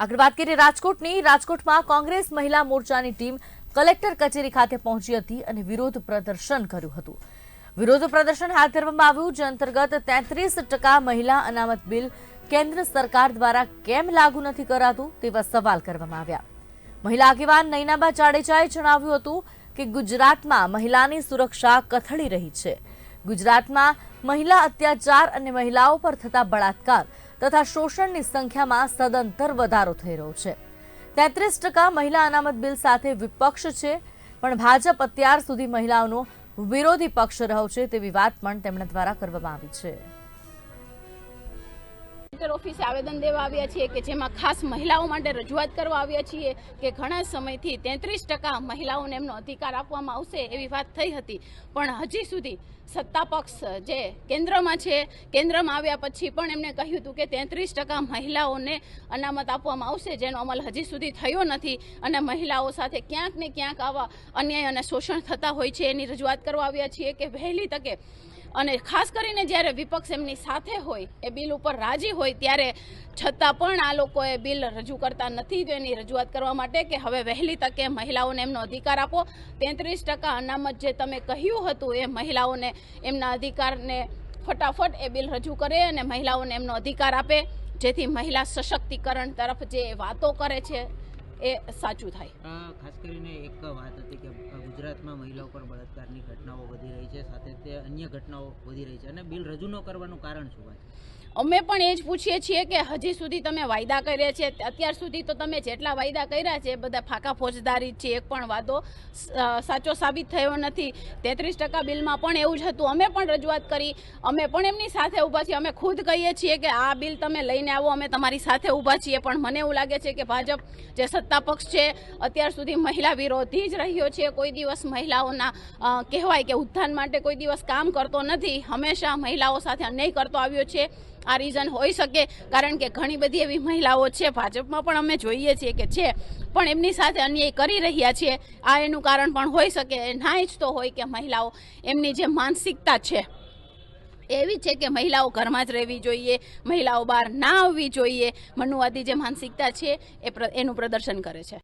આગળ વાત કરીએ રાજકોટની. રાજકોટમાં કોંગ્રેસ મહિલા મોરચાની ટીમ કલેક્ટર કચેરી ખાતે પહોંચી હતી અને વિરોધ પ્રદર્શન કર્યું હતું. વિરોધ પ્રદર્શન હાથ ધરવામાં આવ્યું, જે અંતર્ગત તેત્રીસ ટકા મહિલા અનામત બિલ કેન્દ્ર સરકાર દ્વારા કેમ લાગુ નથી કરાતું તેવા સવાલ કરવામાં આવ્યા. મહિલા આગેવાન નૈનાબા જાડેજાએ જણાવ્યું હતું કે ગુજરાતમાં મહિલાની સુરક્ષા કથળી રહી છે. ગુજરાતમાં મહિલા અત્યાચાર અને મહિલાઓ પર થતા બળાત્કાર તથા શોષણની સંખ્યામાં સદંતર વધારો થઈ રહ્યો છે. તેત્રીસ ટકા મહિલા અનામત બિલ સાથે વિપક્ષ છે, પણ ભાજપ અત્યાર સુધી મહિલાઓનો વિરોધી પક્ષ રહ્યો છે તેવી વાત પણ તેમના દ્વારા કરવામાં આવી છે. કલેક્ટર ઓફિસે આવેદન દેવા આવ્યા છીએ કે જેમાં ખાસ મહિલાઓ માટે રજૂઆત કરવા આવ્યા છીએ કે ઘણા સમયથી તેત્રીસ ટકા મહિલાઓને એમનો અધિકાર આપવામાં આવશે એવી વાત થઈ હતી. પણ હજી સુધી સત્તા પક્ષ જે કેન્દ્રમાં છે, કેન્દ્રમાં આવ્યા પછી પણ એમણે કહ્યું હતું કે તેત્રીસ ટકા મહિલાઓને અનામત આપવામાં આવશે, જેનો અમલ હજી સુધી થયો નથી અને મહિલાઓ સાથે ક્યાંક ને ક્યાંક આવા અન્યાય અને શોષણ થતા હોય છે એની રજૂઆત કરવા આવ્યા છીએ કે વહેલી તકે અને ખાસ કરીને જ્યારે વિપક્ષ એમની સાથે હોય, એ બિલ ઉપર રાજી હોય ત્યારે છતાં પણ આ લોકોએ બિલ રજૂ કરતા નથી તો એની રજૂઆત કરવા માટે કે હવે વહેલી તકે મહિલાઓને એમનો અધિકાર આપો. તેત્રીસ ટકા અનામત જે તમે કહ્યું હતું એ મહિલાઓને એમના અધિકારને ફટાફટ એ બિલ રજૂ કરે અને મહિલાઓને એમનો અધિકાર આપે. જેથી મહિલા સશક્તિકરણ તરફ જે વાતો કરે છે એ સાચું થાય. ખાસ કરીને એક વાત હતી કે ગુજરાતમાં મહિલાઓ પર બળાત્કારની ઘટનાઓ વધી રહી છે સાથે તે અન્ય ઘટનાઓ વધી રહી છે. અને બિલ રજૂ ન કરવાનું કારણ શું હોય? અમે પણ એ જ પૂછીએ છીએ કે હજી સુધી તમે વાયદા કર્યા છે અત્યાર સુધી તો તમે જેટલા વાયદા કર્યા છે બધા ફાકા ફોજદારી છે એક પણ વાદો સાચો સાબિત થયો નથી. તેત્રીસ ટકા બિલમાં પણ એવું જ હતું. અમે પણ રજૂઆત કરી. અમે પણ એમની સાથે ઊભા છીએ. અમે ખુદ કહીએ છીએ કે આ બિલ તમે લઈને આવો અમે તમારી સાથે ઊભા છીએ. પણ મને એવું લાગે છે કે ભાજપ જે સત્તા પક્ષ છે. અત્યાર સુધી મહિલા વિરોધી જ રહ્યો છે. કોઈ દિવસ મહિલાઓના કહેવાય કે ઉત્થાન માટે કોઈ દિવસ કામ કરતો નથી. હંમેશા મહિલાઓ સાથે અન્યાય કરતો આવ્યો છે. આ રીઝન હોઈ શકે, કારણ કે ઘણી બધી એવી મહિલાઓ છે. ભાજપમાં પણ અમે જોઈએ છીએ કે છે, પણ એમની સાથે અન્યાય કરી રહ્યા છીએ આ એનું કારણ પણ હોઈ શકે. ના ઈચ્છતો હોય કે મહિલાઓ એમની જે માનસિકતા છે. એવી છે કે મહિલાઓ ઘરમાં જ રહેવી જોઈએ, મહિલાઓ બહાર ના આવવી જોઈએ. મનુવાદી જે માનસિકતા છે, એ એનું પ્રદર્શન કરે છે.